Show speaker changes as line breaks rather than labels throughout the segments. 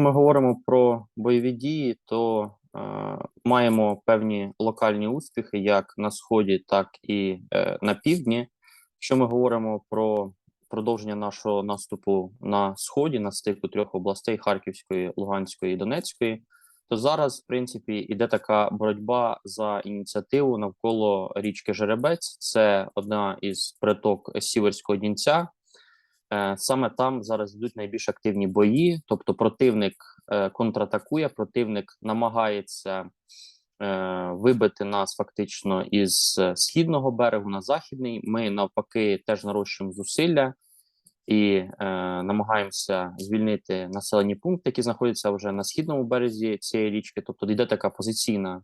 Ми говоримо про бойові дії, то е, маємо певні локальні успіхи як на сході, так і е, на півдні. Якщо ми говоримо про продовження нашого наступу на сході, на стику трьох областей Харківської, Луганської і Донецької, то зараз, в принципі, іде така боротьба за ініціативу навколо річки Жеребець. Це одна із приток Сіверського Дінця. Е, Саме там зараз йдуть найбільш активні бої, тобто противник е, контратакує, противник намагається е, вибити нас фактично із східного берегу на західний. Ми навпаки теж нарощуємо зусилля і е, намагаємося звільнити населені пункти, які знаходяться вже на східному березі цієї річки. Тобто йде така позиційна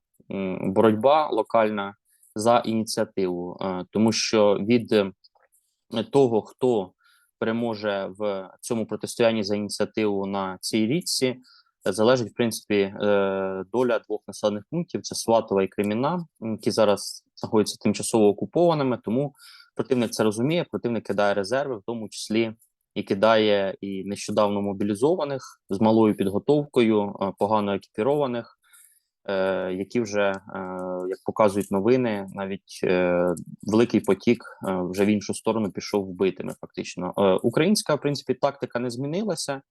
боротьба локальна за ініціативу, е, тому що від того, хто переможе в цьому протистоянні за ініціативу на цій річці, залежить в принципі е, доля двох населених пунктів: це Сватова і Креміна, які зараз знаходяться тимчасово окупованими. Тому противник це розуміє. Противник кидає резерви, в тому числі і кидає і нещодавно мобілізованих з малою підготовкою, е, погано екіпірованих. Е, Які вже, е, як показують новини, навіть е, великий потік вже в іншу сторону пішов вбитими. Фактично, українська в принципі тактика не змінилася.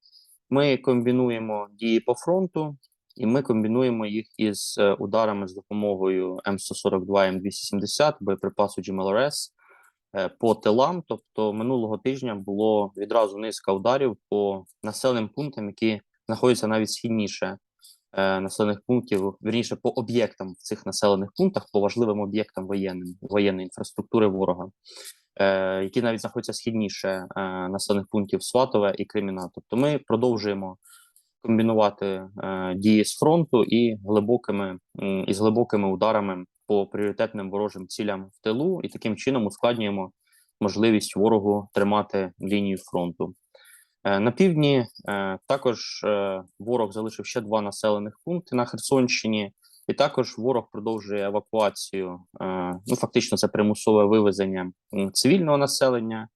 Ми комбінуємо дії по фронту, і ми комбінуємо їх із ударами з допомогою М142 М270, боєприпасу GMLRS по тилам. Тобто минулого тижня було відразу низка ударів по населеним пунктам, які знаходяться навіть східніше населених пунктів, вірніше по об'єктам в цих населених пунктах, по важливим об'єктам воєнним воєнної інфраструктури ворога, е, які навіть знаходяться східніше е, населених пунктів Сватове і Креміна. Тобто, ми продовжуємо комбінувати е, дії з фронту і глибокими м, із глибокими ударами по пріоритетним ворожим цілям в тилу, і таким чином ускладнюємо можливість ворогу тримати лінію фронту. Е, На півдні е, також е, ворог залишив ще два населених пункти на Херсонщині, і також ворог продовжує евакуацію. Ну фактично, це примусове вивезення цивільного населення,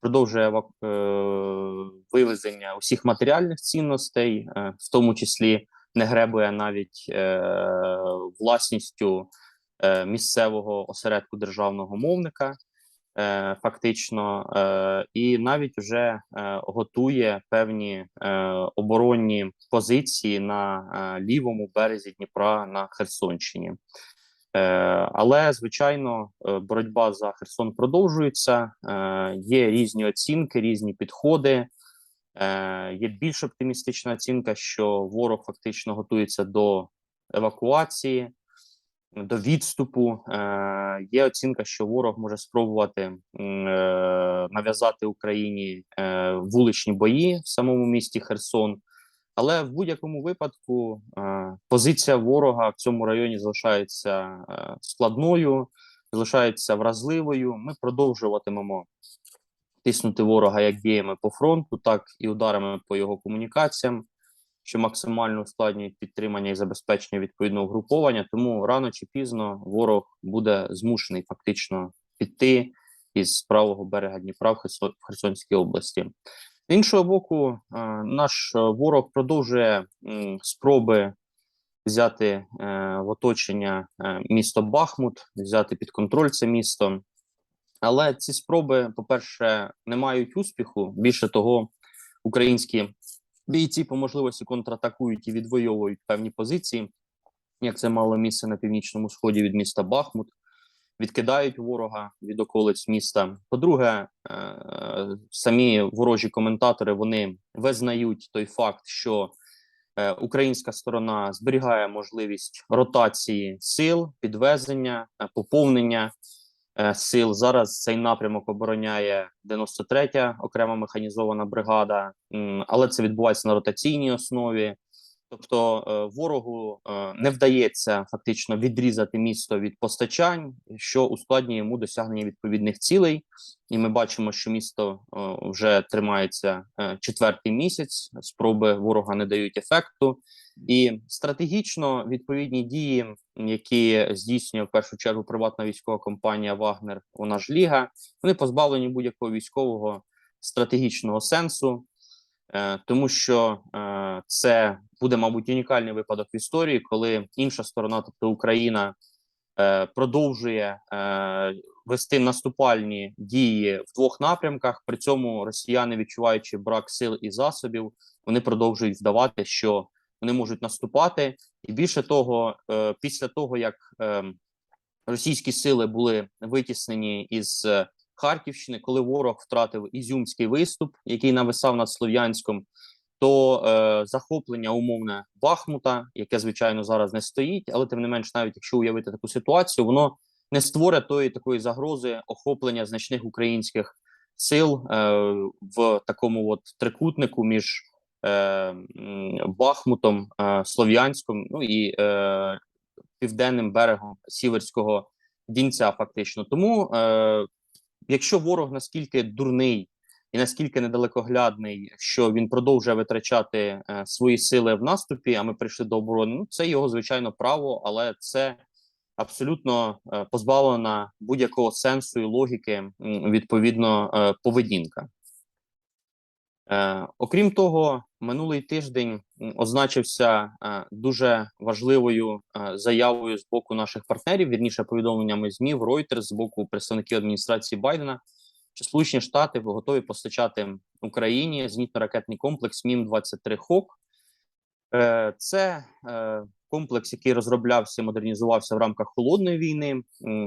продовжує евак- е, вивезення усіх матеріальних цінностей, в тому числі не гребує навіть власністю місцевого осередку державного мовника фактично, е, і навіть вже е, готує певні е, оборонні позиції на е, лівому березі Дніпра на Херсонщині. Е, але звичайно, е, боротьба за Херсон продовжується. Е, є різні оцінки, різні підходи. Е, є більш оптимістична оцінка, що ворог фактично готується до евакуації до відступу. Е, Є оцінка, що ворог може спробувати е, нав'язати Україні е, вуличні бої в самому місті Херсон. Але в будь-якому випадку е, позиція ворога в цьому районі залишається е, складною, залишається вразливою. Ми продовжуватимемо тиснути ворога як діями по фронту, так і ударами по його комунікаціям що максимально ускладнюють підтримання і забезпечення відповідного груповання. Тому рано чи пізно ворог буде змушений фактично піти із правого берега Дніпра в Херсонській області. З іншого боку, е, наш е, ворог продовжує спроби взяти е, в оточення місто Бахмут, взяти під контроль це місто. Але ці спроби, по-перше, не мають успіху. Більше того, українські бійці по можливості контратакують і відвоюють певні позиції, як це мало місце на північному сході від міста Бахмут, відкидають ворога від околиць міста. По-друге, е, самі ворожі коментатори вони визнають той факт, що е, українська сторона зберігає можливість ротації сил, підвезення, е, поповнення сил. Зараз цей напрямок обороняє 93-я окрема механізована бригада, але це відбувається на ротаційній основі. Тобто е, ворогу е, не вдається фактично відрізати місто від постачань, що ускладнює йому досягнення відповідних цілей. І ми бачимо, що місто е, вже тримається е, четвертий місяць. Спроби ворога не дають ефекту, і стратегічно відповідні дії, які здійснює в першу чергу приватна військова компанія Вагнер, вона ж Ліга, вони позбавлені будь-якого військового стратегічного сенсу. е, тому що е, це буде, мабуть, унікальний випадок в історії, коли інша сторона, тобто Україна, е, продовжує е, вести наступальні дії в двох напрямках. При цьому росіяни, відчуваючи брак сил і засобів, вони продовжують вдавати, що вони можуть наступати, і більше того, е, після того як е, російські сили були витіснені із е, Харківщини, коли ворог втратив ізюмський виступ, який нависав над Слов'янськом, то захоплення умовне Бахмута, яке звичайно зараз не стоїть, але тим не менш, навіть якщо уявити таку ситуацію, воно не створить тої такої загрози охоплення значних українських сил е, в такому от трикутнику між Бахмутом, е, Слов'янськом, ну і е, південним берегом Сіверського Дінця, фактично. Тому, е, якщо ворог наскільки дурний і наскільки недалекоглядний, що він продовжує витрачати е, свої сили в наступі, а ми прийшли до оборони, ну це його звичайно право, але це абсолютно е, позбавлена будь-якого сенсу і логіки, відповідно, е, поведінка. Е, окрім того, минулий тиждень означився е, дуже важливою е, заявою з боку наших партнерів, вірніше повідомленнями ЗМІ в Reuters з боку представників адміністрації Байдена, що Сполучені Штати готові постачати Україні зенітно-ракетний комплекс Мім 23 Хок. Це комплекс, який розроблявся, модернізувався в рамках холодної війни.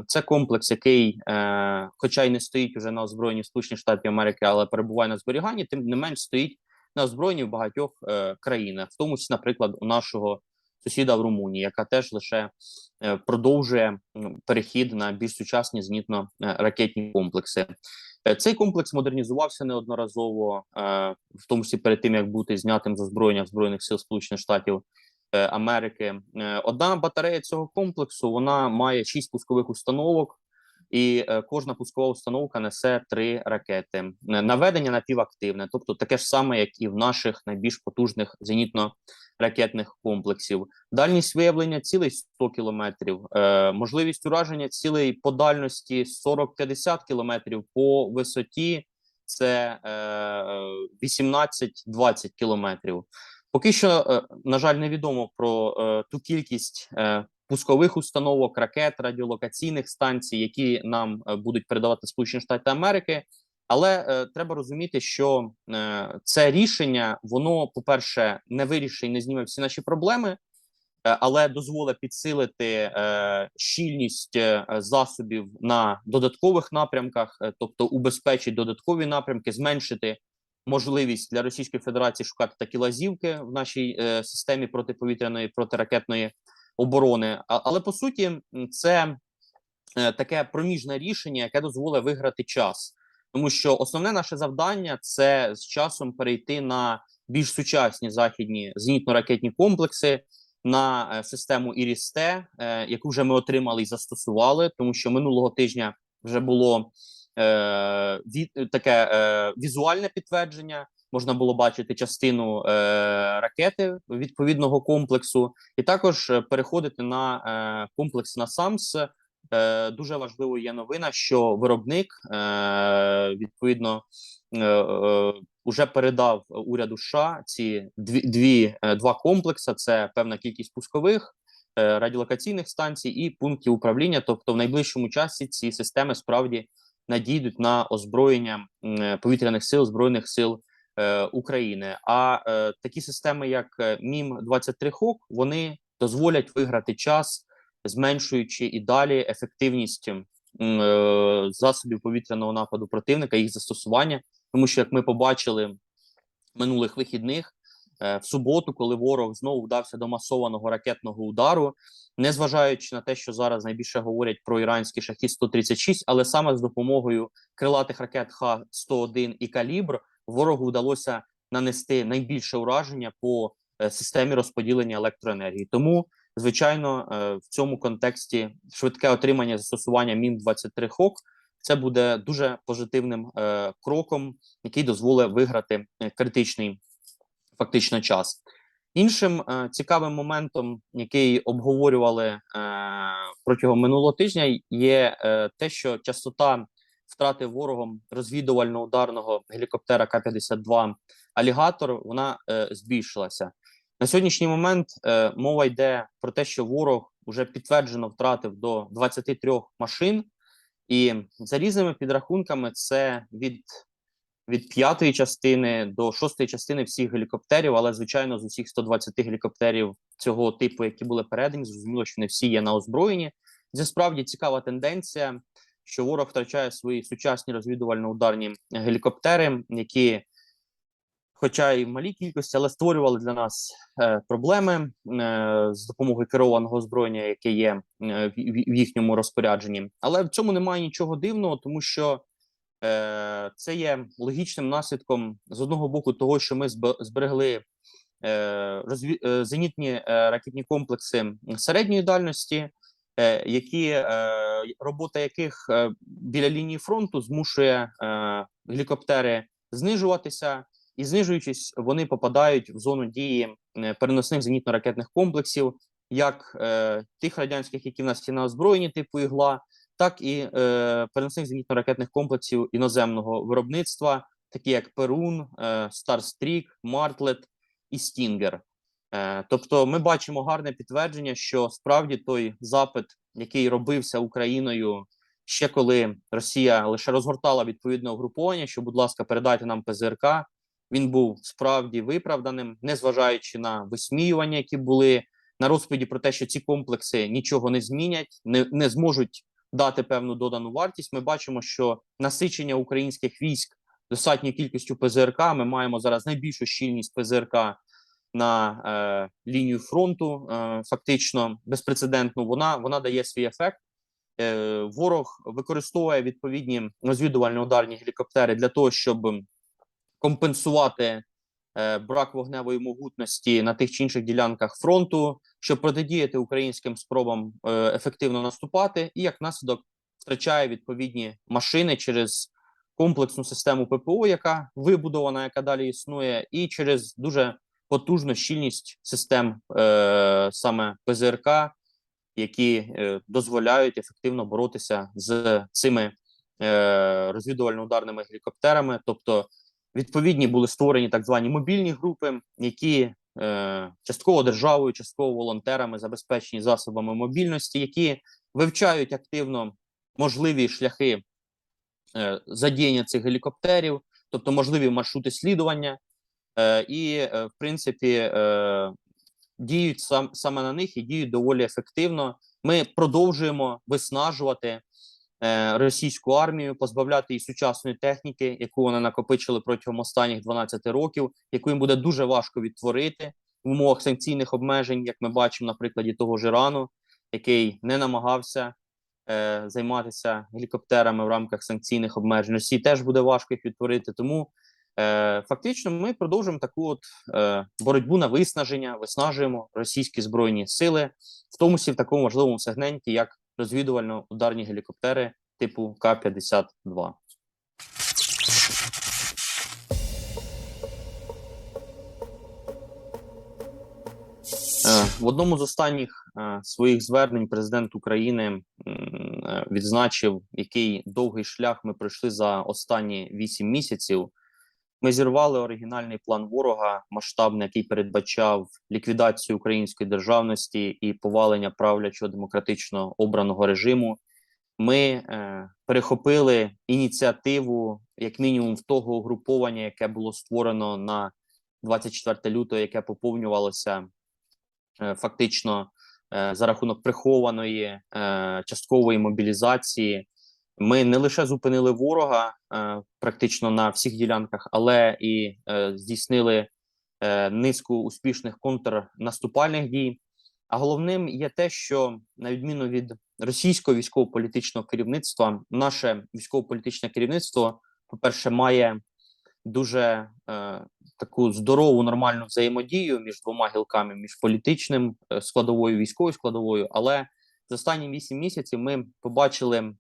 Це комплекс, який, е, хоча й не стоїть уже на озброєнні Сполучених Штатів Америки, але перебуває на зберіганні, тим не менш стоїть на озброєнні в багатьох е, країнах, в тому числі, наприклад, у нашого сусіда в Румунії, яка теж лише е, продовжує перехід на більш сучасні зенітно-ракетні комплекси. Цей комплекс модернізувався неодноразово, в тому числі перед тим як бути знятим з озброєння збройних сил Сполучених Штатів Америки. Е, Одна батарея цього комплексу вона має шість пускових установок, і е, кожна пускова установка несе три ракети. Е, Наведення напівактивне, тобто таке ж саме, як і в наших найбільш потужних зенітно-ракетних комплексів. Дальність виявлення цілей 100 кілометрів, е, можливість ураження цілей по дальності 40-50 кілометрів, по висоті це е, 18-20 кілометрів. Поки що, е, на жаль, невідомо про е, ту кількість е, пускових установок, ракет, радіолокаційних станцій, які нам будуть передавати Сполучені Штати Америки. Але е, треба розуміти, що е, це рішення, воно, по-перше, не вирішить, не зніме всі наші проблеми, е, але дозволить підсилити е, щільність е, засобів на додаткових напрямках, е, тобто убезпечить додаткові напрямки, зменшити можливість для Російської Федерації шукати такі лазівки в нашій е, системі протиповітряної протиракетної оборони. А, але по суті, це е, таке проміжне рішення, яке дозволить виграти час, тому що основне наше завдання це з часом перейти на більш сучасні західні зенітно-ракетні комплекси. На е, систему ІРІСТЕ, яку вже ми отримали і застосували, тому що минулого тижня вже було е, від, таке е, візуальне підтвердження. Можна було бачити частину е, ракети відповідного комплексу, і також е, переходити на е, комплекс на САМС. Е, дуже важливою є новина, що виробник е, відповідно е, е, передав уряду США ці дві, дві е, два комплекси: це певна кількість пускових е, радіолокаційних станцій і пунктів управління. Тобто, в найближчому часі ці системи справді надійдуть на озброєння е, повітряних сил збройних сил е, України. А е, такі системи, як Мім 23 Хок, вони дозволять виграти час, зменшуючи і далі ефективність засобів повітряного нападу противника, їх застосування, тому що як ми побачили минулих вихідних. Е, В суботу, коли ворог знову вдався до масованого ракетного удару, незважаючи на те, що зараз найбільше говорять про іранський шахід 136 але саме з допомогою крилатих ракет Х-101 і калібр ворогу вдалося нанести найбільше ураження по е, системі розподілення електроенергії. Тому, звичайно, е, в цьому контексті швидке отримання застосування Мім 23 Хок це буде дуже позитивним е, кроком, який дозволить виграти критичний фактично час. Іншим е, цікавим моментом, який обговорювали е, протягом минулого тижня, є е, те, що частота втрати ворогом розвідувально-ударного гелікоптера К-52 Алігатор вона е, збільшилася. На сьогоднішній момент е, мова йде про те, що ворог вже підтверджено втратив до 23 машин, і за різними підрахунками це від, від п'ятої частини до шостої частини всіх гелікоптерів, але звичайно з усіх 120 гелікоптерів цього типу, які були передані, зрозуміло, що не всі є на озброєнні. Це справді цікава тенденція, що ворог втрачає свої сучасні розвідувально-ударні гелікоптери, які хоча і в малій кількості, але створювали для нас е, проблеми е, з допомогою керованого озброєння, яке є е, в, в- їхньому розпорядженні. Але в цьому немає нічого дивного, тому що це є логічним наслідком з одного боку того, що ми зберегли е, е, зенітні е, ракетні комплекси середньої дальності. е, Які е, робота яких е, біля лінії фронту змушує е, гелікоптери знижуватися, і знижуючись, вони попадають в зону дії е, переносних зенітно-ракетних комплексів, як е, тих радянських, які в нас є на озброєнні, типу ігла, так і е, переносних зенітно-ракетних комплексів іноземного виробництва, такі як Перун, е, Старстрік, Мартлет і Стінгер. Е, тобто, ми бачимо гарне підтвердження, що справді той запит, який робився Україною ще коли Росія лише розгортала відповідне угруповання, що, будь ласка, передайте нам ПЗРК. Він був справді виправданим, незважаючи на висміювання, які були на розповіді про те, що ці комплекси нічого не змінять, не, не зможуть дати певну додану вартість. Ми бачимо, що насичення українських військ достатньою кількістю ПЗРК. Ми маємо зараз найбільшу щільність ПЗРК на е, лінію фронту, е, фактично безпрецедентну. Вона вона дає свій ефект. Е, ворог використовує відповідні розвідувально-ударні гелікоптери для того, щоб компенсувати брак вогневої могутності на тих чи інших ділянках фронту, щоб протидіяти українським спробам е, ефективно наступати, і як наслідок втрачає відповідні машини через комплексну систему ППО, яка вибудована, яка далі існує, і через дуже потужну щільність систем е, саме ПЗРК, які е, дозволяють ефективно боротися з цими е, розвідувально-ударними гелікоптерами. Тобто, відповідні були створені так звані мобільні групи, які е, частково державою, частково волонтерами забезпечені засобами мобільності, які вивчають активно можливі шляхи е, задіяння цих гелікоптерів, тобто можливі маршрути слідування, е, і, е, в принципі, е, діють сам, саме на них і діють доволі ефективно. Ми продовжуємо виснажувати російську армію, позбавляти її сучасної техніки, яку вони накопичили протягом останніх 12 років, яку їм буде дуже важко відтворити в умовах санкційних обмежень, як ми бачимо на прикладі того ж Ірану, який не намагався е, займатися гелікоптерами в рамках санкційних обмежень. Росії теж буде важко їх відтворити. Тому е, фактично ми продовжуємо таку от е, боротьбу на виснаження, виснажуємо російські збройні сили, в тому числі в такому важливому сегменті, як розвідувально-ударні гелікоптери типу К-52. Е, В одному з останніх е, своїх звернень президент України е, відзначив, який довгий шлях ми пройшли за останні вісім місяців. Ми зірвали оригінальний план ворога, масштабний, який передбачав ліквідацію української державності і повалення правлячого демократично обраного режиму. Ми е, перехопили ініціативу, як мінімум, в того угруповання, яке було створено на 24 лютого, яке поповнювалося е, фактично е, за рахунок прихованої е, часткової мобілізації. Ми не лише зупинили ворога е, практично на всіх ділянках, але і е, здійснили е, низку успішних контрнаступальних дій. А головним є те, що на відміну від російського військово-політичного керівництва, наше військово-політичне керівництво, по-перше, має дуже таку здорову нормальну взаємодію між двома гілками, між політичним е, складовою, військовою складовою. Але за останні вісім місяців ми побачили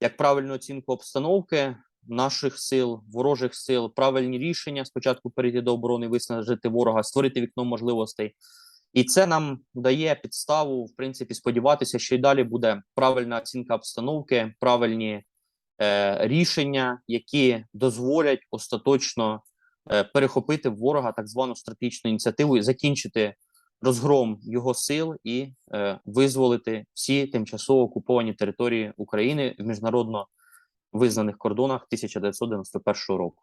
як правильну оцінку обстановки наших сил, ворожих сил, правильні рішення спочатку перейти до оборони, виснажити ворога, створити вікно можливостей. І це нам дає підставу, в принципі, сподіватися, що й далі буде правильна оцінка обстановки, правильні е, рішення, які дозволять остаточно е, перехопити ворога так звану стратегічну ініціативу і закінчити розгром його сил і е, визволити всі тимчасово окуповані території України в міжнародно визнаних кордонах 1991 року.